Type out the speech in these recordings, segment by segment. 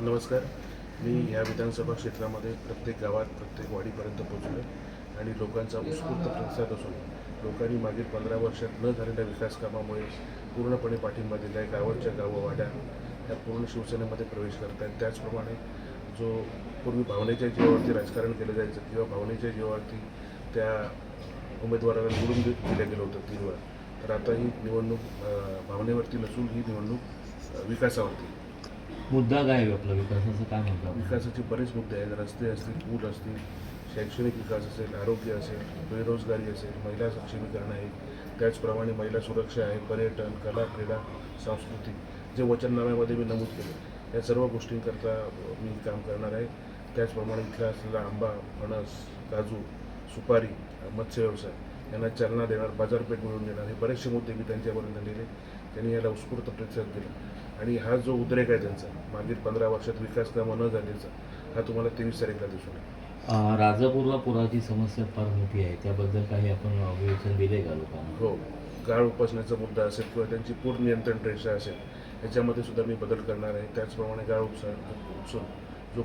नमस्कार. मी ह्या विधानसभा क्षेत्रामध्ये प्रत्येक गावात प्रत्येक वाडीपर्यंत पोहोचलो आहे आणि लोकांचा उत्स्फूर्त प्रतिसाद असून लोकांनी मागील पंधरा वर्षात न झालेल्या विकास कामामुळे पूर्णपणे पाठिंबा दिला आहे गावाच्या गावं वाड्या या पूर्ण शिवसेनेमध्ये प्रवेश करत आहेत त्याचप्रमाणे जो पूर्वी भावनेच्या जीवावरती राजकारण केलं जायचं किंवा भावनेच्या जीवावरती त्या उमेदवाराला निवडून दिलं गेलं होतं तीन वेळा तर आता ही निवडणूक भावनेवरती नसून ही निवडणूक विकासावरती. मुद्दा काय आहे आपला? विकासाचं काय म्हणतो आपण? विकासाचे बरेच मुद्दे आहेत. रस्ते असतील पूल असतील शैक्षणिक विकास असेल आरोग्य असेल बेरोजगारी असेल महिला सक्षमीकरण आहे. त्याचप्रमाणे महिला सुरक्षा आहे पर्यटन कला क्रीडा सांस्कृतिक. जे वचननाम्यामध्ये मी नमूद केले या सर्व गोष्टींकरता मी काम करणार आहे. त्याचप्रमाणे इथला असलेला आंबा फणस काजू सुपारी मत्स्य व्यवसाय यांना चालना देणार बाजारपेठ मिळवून देणार हे बरेचसे मुद्दे मी त्यांच्यापर्यंत नेले. त्यांनी याला उत्स्फूर्त प्रतिसाद दिला. आणि हा जो उद्रेक आहे त्यांचा मागील पंधरा वर्षात विकास कामं न झाल्याचा हा तुम्हाला तेवीस तारीखला दिसून राजापूरला पुराची समस्या फार मोठी आहे त्याबद्दल काही आपण विवेचन दिले का लोकांना? हो गाळ उपसण्याचा मुद्दा असेल किंवा त्यांची पूर नियंत्रण रेषा असेल याच्यामध्ये सुद्धा मी बदल करणार आहे. त्याचप्रमाणे गाळ उपसा उपसून जो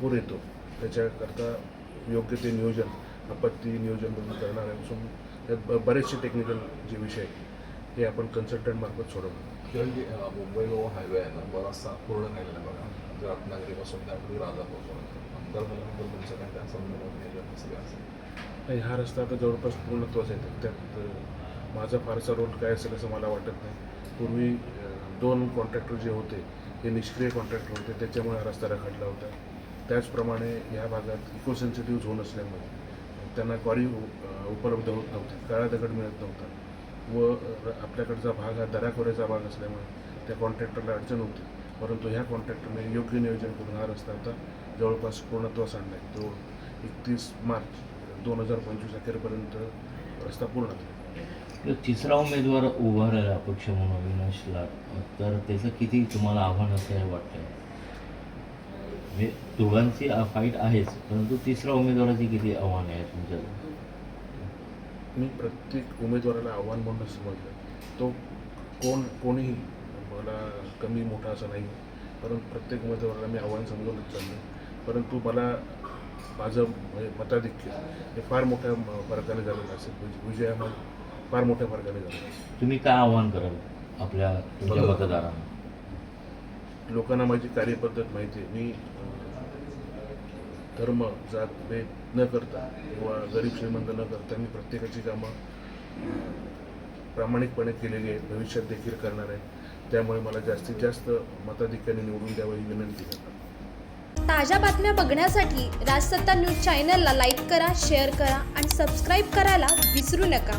पूर येतो त्याच्याकरता योग्य ते नियोजन आपत्ती नियोजन बदल करणार आहे. त्यात बरेचसे टेक्निकल जे विषय हे आपण कन्सल्टंट मार्फत सोडवणार किरण जी अ, मुंबई गोवा हायवे आहे ना बराचसा पूर्ण राहिलेला आहे बघा. रत्नागिरीपासून तुमचं काय त्या संदर्भात असेल नाही हा रस्ता आता जवळपास पूर्णत्वाचा येतो त्यात माझा फारसा रोल काय असेल असं मला वाटत नाही. पूर्वी दोन कॉन्ट्रॅक्टर जे होते हे निष्क्रिय कॉन्ट्रॅक्टर होते. त्याच्यामुळे हा रस्ता रखडला होता. त्याचप्रमाणे या भागात इको सेन्सिटिव्ह झोन असल्यामुळे त्यांना क्वारी उपलब्ध होत नव्हती. काळा दगड मिळत नव्हता. व आपल्याकडचा भाग हा दराखोऱ्याचा भाग असल्यामुळे त्या कॉन्ट्रॅक्टरला अडचण होती. परंतु ह्या कॉन्ट्रॅक्टरने योग्य नियोजन करून हा रस्ता आता जवळपास पूर्णत्वास आणला आहे. तो एकतीस मार्च दोन हजार पंचवीस अखेरपर्यंत रस्ता पूर्ण झाला. तिसरा उमेदवार उभा राहिला अपक्ष म्हणून अविनाशला. तर त्याचं किती तुम्हाला आव्हान असं हे वाटतं म्हणजे दोघांची फाईट आहेच परंतु तिसऱ्या उमेदवाराची किती आव्हानं आहे तुमच्या मी प्रत्येक उमेदवाराला आव्हान म्हणून समजलं. तो कोण कोणीही मला कमी मोठा असं नाही. परंतु प्रत्येक उमेदवाराला मी आव्हान समजूनच चाललं. परंतु मला माझं म्हणजे मताधिक्य हे फार मोठ्या फरकाने झालेलं असेल विज- विजयामध्ये फार मोठ्या फरकाने झालेलं असेल तुम्ही काय आव्हान कराल आपल्या. मतदारांना? लोकांना माझी कार्यपद्धत माहिती आहे. मी धर्म जात भेद न करता किंवा गरीब श्रीमंत न करता मी प्रत्येकाची कामं प्रामाणिकपणे केलेली आहेत भविष्यात देखील करणार आहे. त्यामुळे मला जास्तीत जास्त मताधिक्याने निवडून द्यावं ही विनंती करतात ताज्या बातम्या बघण्यासाठी राजसत्ता न्यूज चॅनलला लाईक करा शेअर करा आणि सबस्क्राईब करायला विसरू नका.